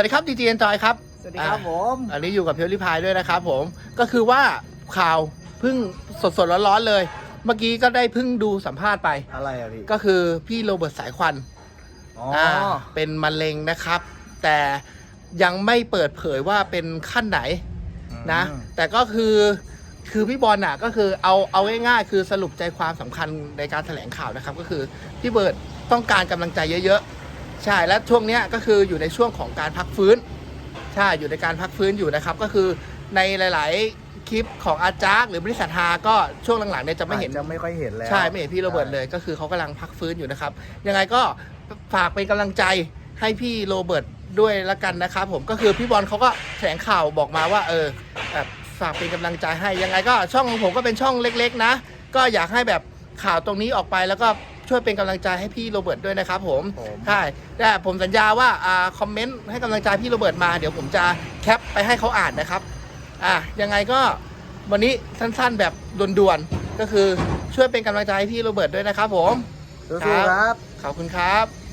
วัสดีครับดีเจนจอยครับสวัสดีครับอ่าผม อันนี้อยู่กับเพียวลิพายด้วยนะครับผม ก็คือว่าข่าวเพิ่งสดๆร้อนๆเลย เมื่อกี้ก็ได้เพิ่งดูสัมภาษณ์ไป อะไรอะพี่ ก็คือพี่โรเบิร์ตสายควันอ๋ออ่าเป็นมะเร็งนะครับ แต่ยังไม่เปิดเผยว่าเป็นขั้นไหนนะอืมแต่ก็คือคือพี่บอลน่ะก็คือเอาเอาง่ายๆคือสรุปใจความสำคัญในการแถลงข่าวนะครับ ก็คือพี่เบิร์ตต้องการกำลังใจเยอะๆ ใช่และช่วงเนี้ยก็คืออยู่ในช่วงของการพักฟื้นใช่อยู่ในการพักฟื้นอยู่นะครับ ก็คือในหลาย ๆ คลิปของอาจารย์หรือบริษัทฮาก็ช่วงหลัง ๆ เนี่ยจะไม่เห็นอาจจะไม่ค่อยเห็นแล้ว ใช่ไม่เห็นพี่โรเบิร์ตเลยก็คือเขากำลังพักฟื้นอยู่นะครับ ยังไงก็ฝากเป็นกำลังใจให้พี่โรเบิร์ตด้วยละกันนะครับผมก็คือพี่บอลเขาก็แถลงข่าวบอกมาว่าเออแบบฝากเป็นกำลังใจให้ยังไงก็ช่องของผมก็เป็นช่องเล็ก ๆ นะ ก็อยากให้แบบข่าวตรงนี้ออกไปแล้วก็ ช่วยเป็นกำลังใจให้พี่โรเบิร์ตด้วยนะครับผมผม ใช่แต่ผมสัญญาว่าอ่าคอมเมนต์ให้กำลังใจพี่โรเบิร์ตมาเดี๋ยวผมจะแคปไปให้เขาอ่านนะครับอะยังไงก็วันนี้สั้นๆแบบด่วนๆก็คือช่วยเป็นกำลังใจให้พี่โรเบิร์ตด้วยนะครับผม สู้ๆครับ ขอบคุณครับ